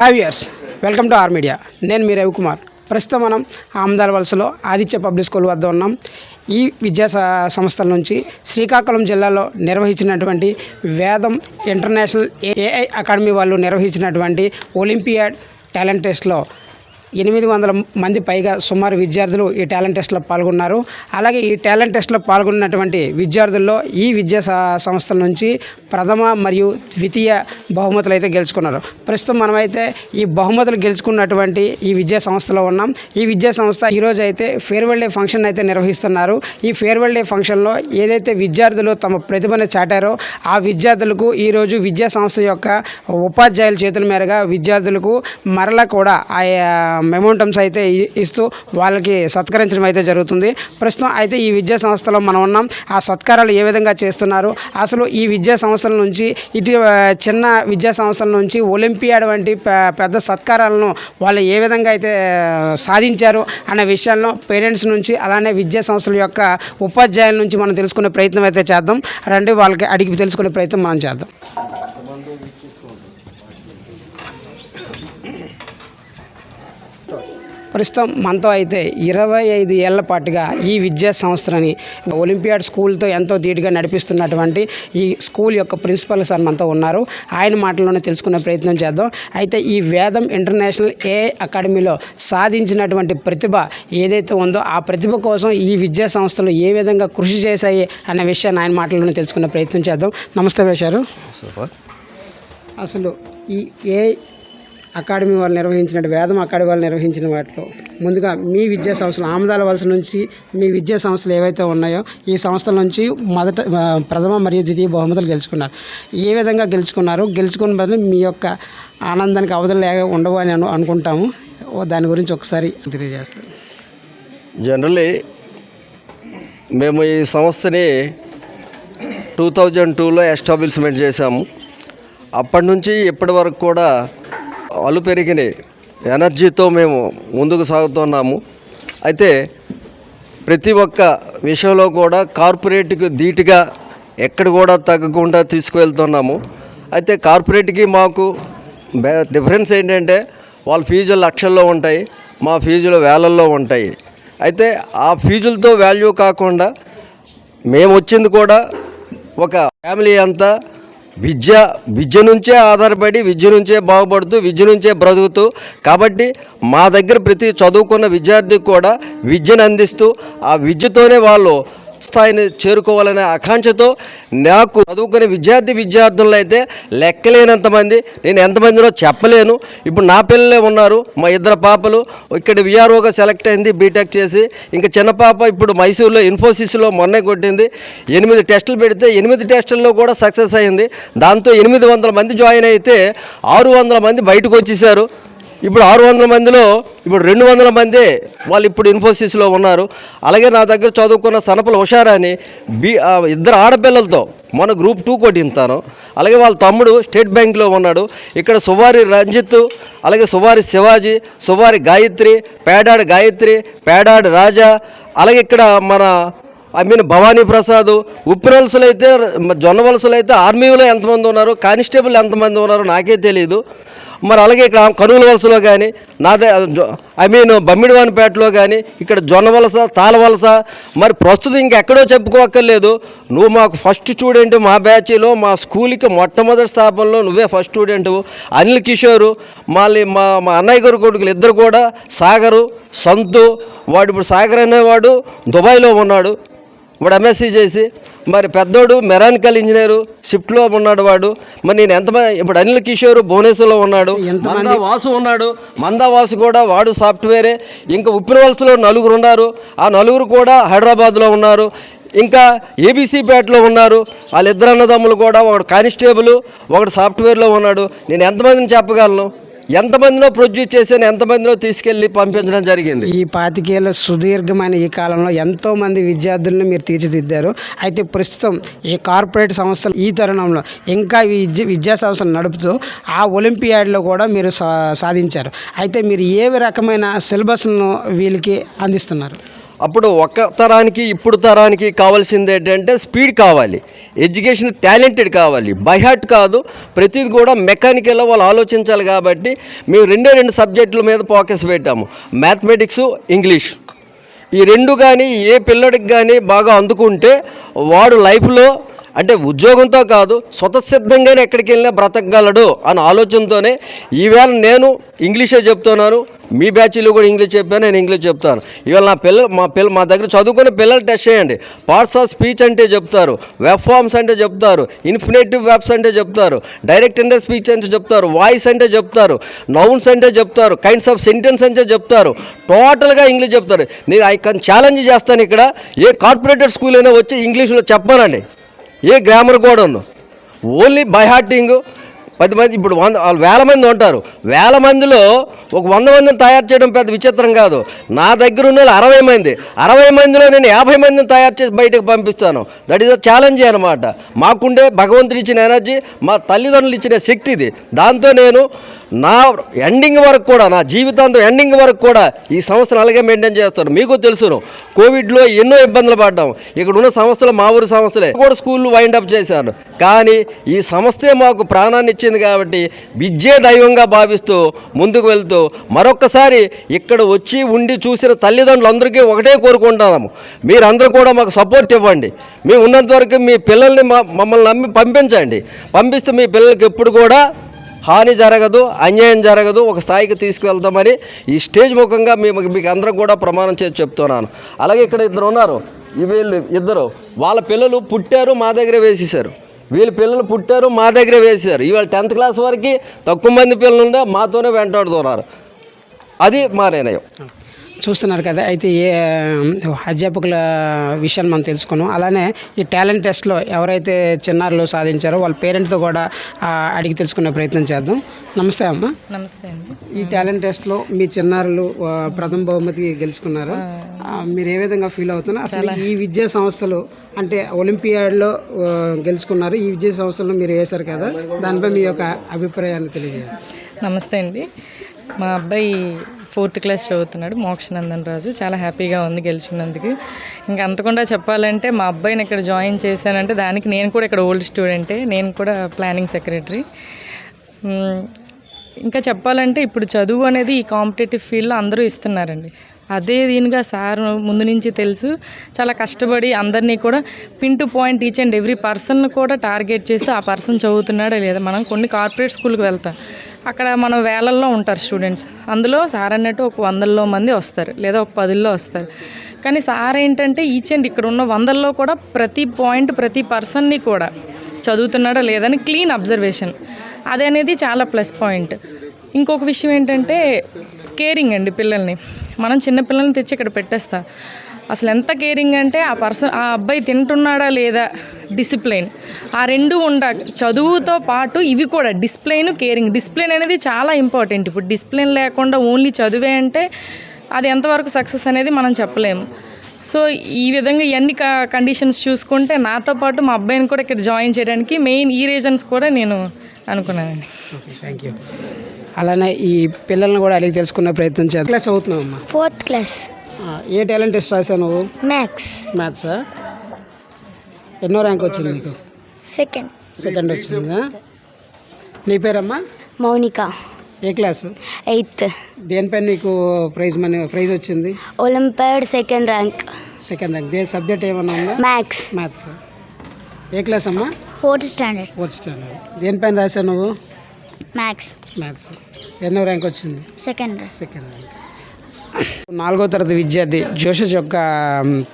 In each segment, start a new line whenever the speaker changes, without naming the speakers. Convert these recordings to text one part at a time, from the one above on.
Hi viewers welcome to R media నేను మీ రవికుమార్. ప్రస్తుతం మనం ఆమదాల వలసలో ఆదిత్య పబ్లిక్ స్కూల్ వద్ద ఉన్నాం. ఈ విద్యా సంస్థల నుంచి శ్రీకాకుళం జిల్లాలో నిర్వహించినటువంటి వేదం ఇంటర్నేషనల్ ఏఐ అకాడమీ వాళ్ళు నిర్వహించినటువంటి ఒలింపియాడ్ టాలెంట్ టెస్ట్లో ఎనిమిది వందల మంది పైగా సుమారు విద్యార్థులు ఈ టాలెంట్ టెస్ట్లో పాల్గొన్నారు. అలాగే ఈ టాలెంట్ టెస్ట్లో పాల్గొన్నటువంటి విద్యార్థుల్లో ఈ విద్యా సంస్థల నుంచి ప్రథమ మరియు ద్వితీయ బహుమతులు అయితే గెలుచుకున్నారు. ప్రస్తుతం మనమైతే ఈ బహుమతులు గెలుచుకున్నటువంటి ఈ విద్యా సంస్థలో ఉన్నాం. ఈ విద్యా సంస్థ ఈరోజు అయితే ఫేర్వెల్ డే ఫంక్షన్ అయితే నిర్వహిస్తున్నారు. ఈ ఫేర్వెల్ డే ఫంక్షన్లో ఏదైతే విద్యార్థులు తమ ప్రతిభను చాటారో ఆ విద్యార్థులకు ఈరోజు విద్యా సంస్థ యొక్క ఉపాధ్యాయుల చేతుల మేరగా విద్యార్థులకు మరలా కూడా ఆయా మెమోంటమ్స్ అయితే ఇస్తూ వాళ్ళకి సత్కరించడం అయితే జరుగుతుంది. ప్రస్తుతం అయితే ఈ విద్యా సంస్థలో మనం ఉన్నాం. ఆ సత్కారాలు ఏ విధంగా చేస్తున్నారు? అసలు ఈ విద్యా సంస్థల నుంచి ఇటు చిన్న విద్యా సంస్థల నుంచి ఒలింపియాడ్ వంటి పెద్ద సత్కారాలను వాళ్ళు ఏ విధంగా అయితే సాధించారు అనే విషయాలను పేరెంట్స్ నుంచి అలానే విద్యా సంస్థల యొక్క ఉపాధ్యాయుల నుంచి మనం తెలుసుకునే ప్రయత్నం అయితే చేద్దాం. రండి వాళ్ళకి అడిగి తెలుసుకునే ప్రయత్నం మనం చేద్దాం. ప్రస్తుతం మనతో అయితే ఇరవై ఐదు ఏళ్ళ పాటుగా ఈ విద్యా సంస్థలని ఒలింపియాడ్ స్కూల్తో ఎంతో ధీటుగా నడిపిస్తున్నటువంటి ఈ స్కూల్ యొక్క ప్రిన్సిపల్ సార్ మనతో ఉన్నారు. ఆయన మాటల్లోనే తెలుసుకునే ప్రయత్నం చేద్దాం. అయితే ఈ వేదం ఇంటర్నేషనల్ ఏ అకాడమీలో సాధించినటువంటి ప్రతిభ ఏదైతే ఉందో ఆ ప్రతిభ కోసం ఈ విద్యా సంస్థలు ఏ విధంగా కృషి చేశాయి అనే విషయాన్ని ఆయన మాటల్లోనే తెలుసుకునే ప్రయత్నం చేద్దాం. నమస్తే వేశారు అసలు ఈ ఏ అకాడమీ వాళ్ళు నిర్వహించిన వేదం అకాడమీ వాళ్ళు నిర్వహించిన వాటిలో. ముందుగా మీ విద్యా సంస్థలు ఆమదాల వలస నుంచి మీ విద్యా సంస్థలు ఏవైతే ఉన్నాయో ఈ సంస్థల నుంచి మొదట ప్రథమ మరియు ద్వితీయ బహుమతులు గెలుచుకున్నారు. ఏ విధంగా గెలుచుకున్నారు గెలుచుకున్న బదులు మీ యొక్క ఆనందానికి అవధులు లేక ఉండవు అని అను అనుకుంటాము. దాని గురించి ఒకసారి తెలియజేస్తాను.
జనరల్లీ మేము ఈ సంస్థని టూ థౌజండ్ టూలో ఎస్టాబ్లిష్మెంట్ చేశాము. అప్పటి నుంచి ఇప్పటి వరకు కూడా అలు పెరిగినాయి ఎనర్జీతో మేము ముందుకు సాగుతున్నాము. అయితే ప్రతి ఒక్క విషయంలో కూడా కార్పొరేట్కి ధీటుగా ఎక్కడ కూడా తగ్గకుండా తీసుకువెళ్తున్నాము. అయితే కార్పొరేట్కి మాకు డిఫరెన్స్ ఏంటంటే వాళ్ళ ఫీజులు లక్షల్లో ఉంటాయి మా ఫీజులు వేలల్లో ఉంటాయి. అయితే ఆ ఫీజులతో వాల్యూ కాకుండా మేము వచ్చింది కూడా ఒక ఫ్యామిలీ అంతా విద్య విద్య నుంచే ఆధారపడి విద్య నుంచే బాగుపడుతూ విద్య నుంచే బ్రతుకుతూ కాబట్టి మా దగ్గర ప్రతి చదువుకున్న విద్యార్థికి కూడా విద్యను అందిస్తూ ఆ విద్యతోనే వాళ్ళు స్థాయిని చేరుకోవాలనే ఆకాంక్షతో నాకు చదువుకునే విద్యార్థి విద్యార్థులు అయితే లెక్కలేనంతమంది నేను ఎంతమందినో చెప్పలేను. ఇప్పుడు నా పిల్లలే ఉన్నారు మా ఇద్దరు పాపలు. ఇక్కడ విఆర్ఓగా సెలెక్ట్ అయింది బీటెక్ చేసి. ఇంకా చిన్న పాప ఇప్పుడు మైసూర్లో ఇన్ఫోసిస్లో మొన్నే కొట్టింది. ఎనిమిది టెస్టులు పెడితే ఎనిమిది టెస్టుల్లో కూడా సక్సెస్ అయింది. దాంతో ఎనిమిది వందల మంది జాయిన్ అయితే ఆరు వందల మంది బయటకు వచ్చేసారు. ఇప్పుడు ఆరు వందల మందిలో ఇప్పుడు రెండు వందల మంది వాళ్ళు ఇప్పుడు ఇన్ఫోసిస్లో ఉన్నారు. అలాగే నా దగ్గర చదువుకున్న సనపల హుషారాని బి ఇద్దరు ఆడపిల్లలతో మన గ్రూప్ టూ కొట్టింతాను అలాగే వాళ్ళ తమ్ముడు స్టేట్ బ్యాంక్లో ఉన్నాడు. ఇక్కడ సువారి రంజిత్ అలాగే సువారి శివాజీ సువారి గాయత్రి పేడాడు గాయత్రి పేడాడు రాజా అలాగే ఇక్కడ మన ఐ మీన్ భవానీ ప్రసాద్ ఉప్పినల్సులు అయితే జొన్న వలసలు అయితే ఆర్మీలో ఎంతమంది ఉన్నారు కానిస్టేబుల్ ఎంతమంది ఉన్నారు నాకే తెలియదు మరి అలాగే ఇక్కడ కనుగోలు వలసలో కానీ నాదే ఐ మీన్ బమ్మిడివానిపేటలో కానీ ఇక్కడ జొన్న వలస తాళ వలస మరి ప్రస్తుతం ఇంకెక్కడో చెప్పుకోక్కర్లేదు. నువ్వు మాకు ఫస్ట్ స్టూడెంట్ మా బ్యాచ్లో మా స్కూల్కి మొట్టమొదటి స్థాపనలో నువ్వే ఫస్ట్ స్టూడెంట్ అనిల్ కిషోరు మళ్ళీ మా మా అన్నయ్య గారు కొడుకులు ఇద్దరు కూడా సాగరు సంతు వాడు ఇప్పుడు సాగర్ అనేవాడు దుబాయ్లో ఉన్నాడు. వాడు ఎంఎస్సీ చేసి మరి పెద్దోడు మెరానికల్ ఇంజనీరు షిఫ్ట్లో ఉన్నాడు వాడు. మరి నేను ఎంతమంది ఇప్పుడు అనిల్ కిషోర్ భువనేశ్వర్లో ఉన్నాడు. మందా వాసు ఉన్నాడు. మందా వాసు కూడా వాడు సాఫ్ట్వేరే. ఇంకా ఉప్పిన వలసలో నలుగురు ఉన్నారు. ఆ నలుగురు కూడా హైదరాబాద్లో ఉన్నారు. ఇంకా ఏబీసీ పేటలో ఉన్నారు. వాళ్ళిద్దరు అన్నదమ్ములు కూడా ఒకడు కానిస్టేబుల్ ఒకడు సాఫ్ట్వేర్లో ఉన్నాడు. నేను ఎంతమందిని చెప్పగలను? ఎంతమందినో ప్రొడ్యూస్ చేశాను ఎంతమందినో తీసుకెళ్ళి పంపించడం జరిగింది.
ఈ పాతికేళ్ళ సుదీర్ఘమైన ఈ కాలంలో ఎంతో మంది విద్యార్థులను మీరు తీర్చిదిద్దారు. అయితే ప్రస్తుతం ఈ కార్పొరేట్ సంస్థలు ఈ తరుణంలో ఇంకా విద్య విద్యా సంస్థలు నడుపుతూ ఆ ఒలింపియాడ్లో కూడా మీరు సా సాధించారు. అయితే మీరు ఏ రకమైన సిలబస్ను వీళ్ళకి అందిస్తున్నారు?
అప్పుడు ఒక తరానికి ఇప్పుడు తరానికి కావాల్సింది ఏంటంటే స్పీడ్ కావాలి. ఎడ్యుకేషన్ టాలెంటెడ్ కావాలి. బైహార్ట్ కాదు ప్రతిది కూడా మెకానికల్ వాళ్ళు ఆలోచించాలి కాబట్టి మేము రెండే రెండు సబ్జెక్టుల మీద ఫోకస్ పెట్టాము. Mathematics English. ఈ రెండు కానీ ఏ పిల్లడికి కానీ బాగా అందుకుంటే వాడు లైఫ్లో అంటే ఉద్యోగంతో కాదు స్వతసిద్ధంగానే ఎక్కడికి వెళ్ళినా బ్రతకగలడు అన్న ఆలోచనతోనే ఈవేళ నేను ఇంగ్లీషే చెప్తున్నాను మీ బ్యాచ్లో కూడా ఇంగ్లీష్ చెప్పాను నేను ఇంగ్లీష్ చెప్తాను. ఇవాళ నా పిల్లలు మా పిల్ల మా దగ్గర చదువుకునే పిల్లలు టెస్ట్ చేయండి. పార్ట్స్ ఆఫ్ స్పీచ్ అంటే చెప్తారు వెబ్ ఫార్మ్స్ అంటే చెప్తారు ఇన్ఫినేటివ్ వెబ్స్ అంటే చెప్తారు డైరెక్ట్ ఇండర్ స్పీచ్ అంటే చెప్తారు వాయిస్ అంటే చెప్తారు నౌన్స్ అంటే చెప్తారు కైండ్స్ ఆఫ్ సెంటెన్స్ అంటే చెప్తారు టోటల్గా ఇంగ్లీష్ చెప్తారు. నేను ఐ కన్ ఛాలెంజ్ చేస్తాను ఇక్కడ ఏ కార్పొరేటర్ స్కూల్ అయినా వచ్చి ఇంగ్లీష్లో చెప్పానండి. ఏ గ్రామర్ కూడా ఓన్లీ బై హార్టింగ్ పది మంది ఇప్పుడు వంద వాళ్ళు వేల మంది ఉంటారు. వేల మందిలో ఒక వంద మందిని తయారు చేయడం పెద్ద విచిత్రం కాదు. నా దగ్గర ఉన్న వాళ్ళు అరవై మంది. అరవై మందిలో నేను యాభై మందిని తయారు చేసి బయటకు పంపిస్తాను. దట్ ఈస్ అ ఛాలెంజ్ అనమాట మాకుండే భగవంతుడు ఇచ్చిన ఎనర్జీ మా తల్లిదండ్రులు ఇచ్చిన శక్తి ఇది. దాంతో నేను నా ఎండింగ్ వరకు కూడా నా జీవితాంతం ఎండింగ్ వరకు కూడా ఈ సంస్థను అలాగే మెయింటైన్ చేస్తాను మీకు తెలుసును కోవిడ్లో ఎన్నో ఇబ్బందులు పడ్డాం. ఇక్కడ ఉన్న సంస్థలు మా ఊరి సంస్థలే కూడా స్కూళ్ళు వైండ్ అప్ చేశాను కానీ ఈ సంస్థే మాకు ప్రాణాన్ని ఇచ్చింది కాబట్టి విద్యే దైవంగా భావిస్తూ ముందుకు వెళ్తూ మరొక్కసారి ఇక్కడ వచ్చి ఉండి చూసిన తల్లిదండ్రులందరికీ ఒకటే కోరుకుంటున్నాము మీరందరూ కూడా మాకు సపోర్ట్ ఇవ్వండి. మేము ఉన్నంత వరకు మీ పిల్లల్ని మమ్మల్ని నమ్మి పంపించండి. పంపిస్తే మీ పిల్లలకి ఎప్పుడు కూడా హాని జరగదు అన్యాయం జరగదు ఒక స్థాయికి తీసుకువెళ్తామని ఈ స్టేజ్ ముఖంగా మేము మీకు అందరం కూడా ప్రమాణం చేసి చెప్తున్నాను. అలాగే ఇక్కడ ఇద్దరు ఉన్నారు. వీళ్ళు ఇద్దరు. వాళ్ళ పిల్లలు పుట్టారు మా దగ్గరే వేసేసారు వీళ్ళ పిల్లలు పుట్టారు మా దగ్గరే వేసేసారు ఇవాళ టెన్త్ క్లాస్ వరకు తక్కువ మంది పిల్లలు ఉండే మాతోనే వెంటాడుతున్నారు. అది మా నిర్ణయం.
చూస్తున్నారు కదా అయితే ఏ అధ్యాపకుల విషయాన్ని మనం తెలుసుకున్నాం. అలానే ఈ టాలెంట్ టెస్ట్లో ఎవరైతే చిన్నారులు సాధించారో వాళ్ళ పేరెంట్తో కూడా అడిగి తెలుసుకునే ప్రయత్నం చేద్దాం. నమస్తే అమ్మ.
నమస్తే అండి.
ఈ టాలెంట్ టెస్ట్లో మీ చిన్నారులు ప్రథమ బహుమతి గెలుచుకున్నారు? మీరు ఏ విధంగా ఫీల్ అవుతున్నారు? అసలు ఈ విద్యా సంస్థలు అంటే ఒలింపియాడ్లో గెలుచుకున్నారు. ఈ విద్యా సంస్థలను మీరు వేశారు కదా దానిపై మీ యొక్క అభిప్రాయాన్ని తెలియజేయండి.
నమస్తే అండి. మా అబ్బాయి ఫోర్త్ క్లాస్ చదువుతున్నాడు మోక్షనందన్ రాజు. చాలా హ్యాపీగా ఉంది గెలిచినందుకు ఇంకా అంతకుండా చెప్పాలంటే మా అబ్బాయిని ఇక్కడ జాయిన్ చేశానంటే దానికి నేను కూడా ఇక్కడ ఓల్డ్ స్టూడెంటే నేను కూడా ప్లానింగ్ సెక్రటరీ. ఇంకా చెప్పాలంటే ఇప్పుడు చదువు అనేది ఈ కాంపిటేటివ్ ఫీల్డ్లో అందరూ ఇస్తున్నారండి. అదే దీనిగా సార్ ముందు నుంచి తెలుసు. చాలా కష్టపడి అందరినీ కూడా pin to point each and every person కూడా టార్గెట్ చేస్తూ ఆ పర్సన్ చదువుతున్నాడా లేదా? మనం కొన్ని కార్పొరేట్ స్కూల్కి వెళ్తాం. అక్కడ మనం వేలల్లో ఉంటారు స్టూడెంట్స్. అందులో సార్ అన్నట్టు ఒక వందల్లో మంది వస్తారు లేదా ఒక పదుల్లో వస్తారు. కానీ సార్ ఏంటంటే ఈచ్ అండ్ ఇక్కడ ఉన్న వందల్లో కూడా ప్రతి పాయింట్ ప్రతి పర్సన్ని కూడా చదువుతున్నాడా లేదని క్లీన్ అబ్జర్వేషన్. అది అనేది చాలా ప్లస్ పాయింట్. ఇంకొక విషయం ఏంటంటే కేరింగ్ అండి పిల్లల్ని. మనం చిన్నపిల్లల్ని తెచ్చి ఇక్కడ పెట్టేస్తాం. అసలు ఎంత కేరింగ్ అంటే ఆ పర్సన్ ఆ అబ్బాయి తింటున్నాడా లేదా? డిసిప్లైన్. ఆ రెండు ఉండ చదువుతో పాటు ఇవి కూడా డిసిప్లైన్ కేరింగ్. డిసిప్లైన్ అనేది చాలా ఇంపార్టెంట్. ఇప్పుడు డిసిప్లైన్ లేకుండా ఓన్లీ చదువే అంటే అది ఎంతవరకు సక్సెస్ అనేది మనం చెప్పలేము. సో ఈ విధంగా ఇవన్నీ కండిషన్స్ చూసుకుంటే నాతో పాటు మా అబ్బాయిని కూడా ఇక్కడ జాయిన్ చేయడానికి మెయిన్ ఈ రీజన్స్ కూడా నేను అనుకున్నానండి.
థ్యాంక్ యూ అలానే ఈ పిల్లల్ని కూడా అడిగి తెలుసుకునే ప్రయత్నం చేద్దాం. క్లాస్ చదువుతున్నావు అమ్మా
ఫోర్త్ క్లాస్
ఏ టాలెంట్ టెస్ట్ రాసావు నువ్వు?
మ్యాథ్స్
మ్యాథ్సా ఎన్నో ర్యాంక్ వచ్చింది నీకు?
సెకండ్
సెకండ్ వచ్చిందా? నీ పేరమ్మా?
మౌనిక.
ఏ క్లాసు
ఎయిత్
దేనిపైన నీకు ప్రైజ్ మనీ ప్రైజ్ వచ్చింది?
Olympiad second rank
second rank the subject ఏమన్నా ఉందా?
మ్యాథ్స్
మ్యాథ్స్ ఏ క్లాస్ అమ్మా?
ఫోర్త్ స్టాండర్డ్
ఫోర్త్ స్టాండర్డ్ దేనిపైన రాసావు నువ్వు?
మ్యాథ్స్
మ్యాథ్స్ ఎన్నో ర్యాంక్ వచ్చింది?
సెకండ్ ర్యాంక్
సెకండ్ ర్యాంక్ నాలుగో తరగతి విద్యార్థి జోషస్ యొక్క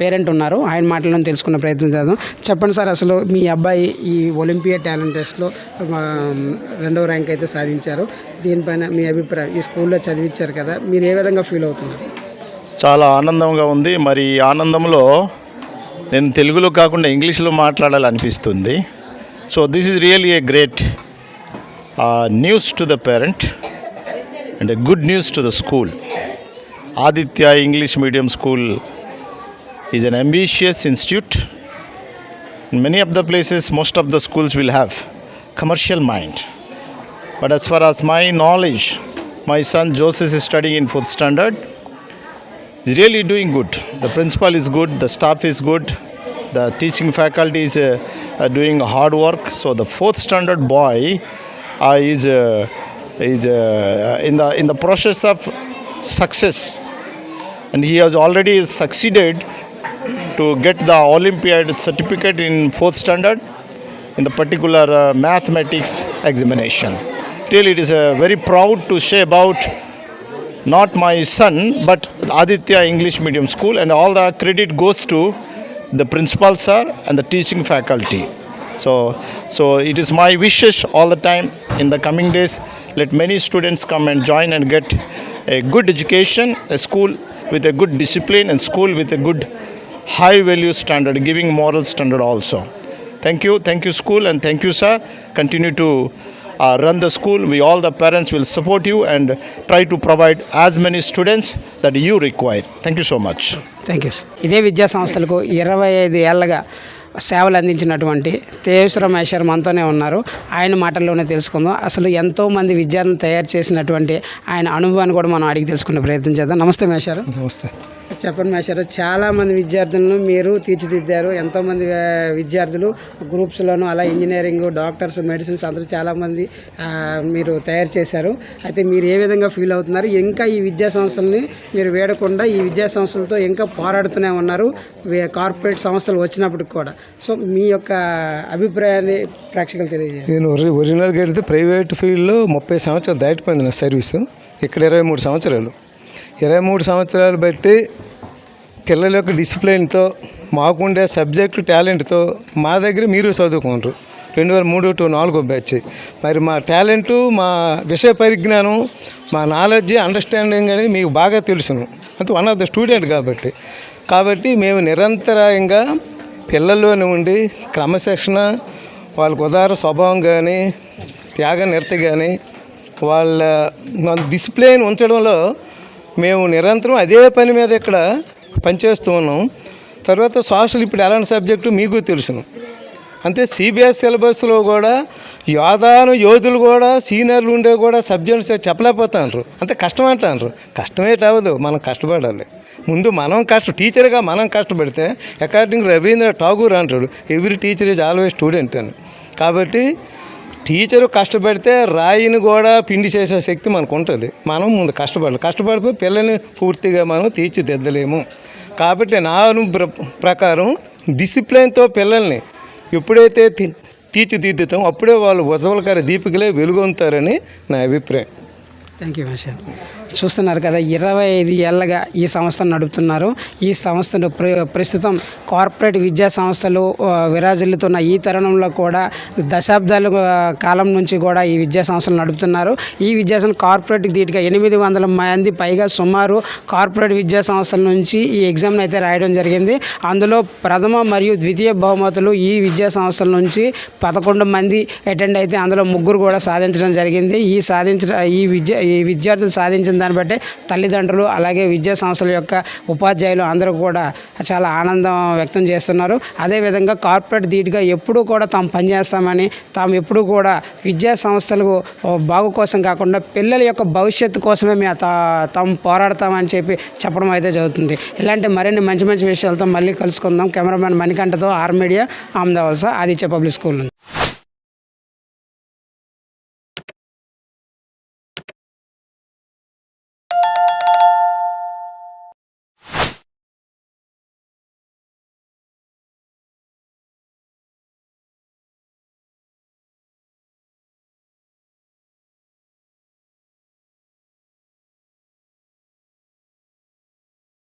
పేరెంట్ ఉన్నారు. ఆయన మాటలను తెలుసుకునే ప్రయత్నం చేద్దాం. చెప్పండి సార్ అసలు మీ అబ్బాయి ఈ ఒలింపియా టాలెంట్ టెస్ట్లో రెండవ ర్యాంక్ అయితే సాధించారు. దీనిపైన మీ అభిప్రాయం ఈ స్కూల్లో చదివించారు కదా మీరు ఏ విధంగా ఫీల్ అవుతున్నారు?
చాలా ఆనందంగా ఉంది. మరి ఈ ఆనందంలో నేను తెలుగులో కాకుండా ఇంగ్లీష్లో మాట్లాడాలనిపిస్తుంది. So this is really a great Uh, news to the parent and a good news to the school. Aditya English Medium School is an ambitious institute. In many of the places, most of the schools will have commercial mind. But as far as my knowledge, my son Joseph is studying in fourth standard. He's really doing good. The principal is good, the staff is good, the teaching faculty is uh, uh, doing hard work. So the fourth standard boy uh, is uh, is uh, in the in the process of success, and he has already succeeded to get the Olympiad certificate in fourth standard in the particular uh, mathematics examination. Really, it is uh, very proud to say about not my son, but Aditya English Medium School, and all the credit goes to the principal sir and the teaching faculty. So, so it is my wishes all the time in the coming days. Let many students come and join and get a good education, a school with a good discipline, and school with a good high value standard, giving moral standard also. Thank you, thank you, school, and thank you, sir. Continue to uh, run the school. We all the parents will support you and try to provide as many students that you require. Thank you so much.
Thank you ఇదే విద్యా సంస్థలకు ఇరవై ఐదు ఏళ్ళగా సేవలు అందించినటువంటి తేజేశ్వర మహేశ్వర్ మనతోనే ఉన్నారు. ఆయన మాటల్లోనే తెలుసుకుందాం. అసలు ఎంతోమంది విద్యార్థులను తయారు చేసినటువంటి ఆయన అనుభవాన్ని కూడా మనం అడిగి తెలుసుకునే ప్రయత్నం చేద్దాం. నమస్తే మహేశ్వర్.
నమస్తే.
చెప్పండి మేషారు చాలామంది విద్యార్థులను మీరు తీర్చిదిద్దారు. ఎంతోమంది విద్యార్థులు గ్రూప్స్లోనూ అలా ఇంజనీరింగ్ డాక్టర్స్ మెడిసిన్స్ అందరూ చాలామంది మీరు తయారు చేశారు. అయితే మీరు ఏ విధంగా ఫీల్ అవుతున్నారు? ఇంకా ఈ విద్యా సంస్థల్ని మీరు వేడకుండా ఈ విద్యా సంస్థలతో ఇంకా పోరాడుతూనే ఉన్నారు కార్పొరేట్ సంస్థలు వచ్చినప్పటికి కూడా. సో మీ యొక్క అభిప్రాయాన్ని ప్రేక్షకులు తెలియజేయండి.
నేను ఒరిజినల్గా వెళ్తే ప్రైవేట్ ఫీల్డ్లో ముప్పై సంవత్సరాలు దాటిపోయింది నా సర్వీస్. ఇక్కడ ఇరవై మూడు సంవత్సరాలు. ఇరవై మూడు సంవత్సరాలు బట్టి పిల్లల యొక్క డిసిప్లిన్తో మాకుండే సబ్జెక్టు టాలెంట్తో మా దగ్గర మీరు చదువుకుంటారు రెండు వేల మూడు టు నాలుగో బ్యాచ్. మరి మా టాలెంటు మా విషయ పరిజ్ఞానం మా నాలెడ్జ్ అండర్స్టాండింగ్ అనేది మీకు బాగా తెలుసును. అంటే వన్ ఆఫ్ ద స్టూడెంట్ కాబట్టి. కాబట్టి మేము నిరంతరాయంగా పిల్లల్లోనే ఉండి క్రమశిక్షణ వాళ్ళకు ఉదార స్వభావం కానీ త్యాగ నిరత కానీ వాళ్ళ డిసిప్లిన్ ఉంచడంలో మేము నిరంతరం అదే పని మీద ఇక్కడ పనిచేస్తూ ఉన్నాం. తర్వాత సోషల్ ఇప్పుడు ఎలాంటి సబ్జెక్టు మీకు తెలుసును. అంతే సిబిఎస్ సిలబస్లో కూడా యోధాను యోధులు కూడా సీనియర్లు ఉండే కూడా సబ్జెక్ట్స్ చెప్పలేకపోతాండ్రు అంతే కష్టం అంటారు కష్టమేట అవ్వదు. మనం కష్టపడాలి. ముందు మనం కష్టం టీచర్గా మనం కష్టపడితే అకార్డింగ్ రవీంద్ర ఠాగూర్ అంటాడు every teacher is always student అని. కాబట్టి టీచరు కష్టపడితే రాయిని కూడా పిండి చేసే శక్తి మనకు ఉంటుంది. మనం ముందు కష్టపడాలి. కష్టపడిపోయి పిల్లల్ని పూర్తిగా మనం తీర్చిదిద్దలేము. కాబట్టి నా ప్రకారం డిసిప్లిన్తో పిల్లల్ని ఎప్పుడైతే తీ- తీర్చిదిద్దుతాం అప్పుడే వాళ్ళు ఉజ్వలకర దీపికలే వెలుగొంతారని నా అభిప్రాయం.
థ్యాంక్ యూ మేషర్ చూస్తున్నారు కదా ఇరవై ఐదు ఏళ్ళగా ఈ సంస్థను నడుపుతున్నారు. ఈ సంస్థను ప్ర ప్రస్తుతం కార్పొరేట్ విద్యా సంస్థలు విరాజిల్లుతున్న ఈ తరుణంలో కూడా దశాబ్దాల కాలం నుంచి కూడా ఈ విద్యా సంస్థలు నడుపుతున్నారు. ఈ విద్యా సంస్థ కార్పొరేట్ దీటుగా ఎనిమిది వందల మంది పైగా సుమారు కార్పొరేట్ విద్యా సంస్థల నుంచి ఈ ఎగ్జామ్ని అయితే రాయడం జరిగింది. అందులో ప్రథమ మరియు ద్వితీయ బహుమతులు ఈ విద్యా సంస్థల నుంచి పదకొండు మంది అటెండ్ అయితే అందులో ముగ్గురు కూడా సాధించడం జరిగింది. ఈ సాధించిన ఈ విద్య ఈ విద్యార్థులు సాధించిన దాన్ని బట్టి తల్లిదండ్రులు అలాగే విద్యా సంస్థల యొక్క ఉపాధ్యాయులు అందరూ కూడా చాలా ఆనందం వ్యక్తం చేస్తున్నారు. అదేవిధంగా కార్పొరేట్ ధీటుగా ఎప్పుడూ కూడా తాము పనిచేస్తామని తాము ఎప్పుడూ కూడా విద్యా సంస్థలకు బాగు కోసం కాకుండా పిల్లల యొక్క భవిష్యత్తు కోసమే మేము తా- తాము పోరాడతామని చెప్పి చెప్పడం అయితే జరుగుతుంది. ఇలాంటి మరిన్ని మంచి మంచి విషయాలతో మళ్ళీ కలుసుకుందాం. Cameraman మణికంఠతో R media Ahmedabad Aditya public school నుంచి.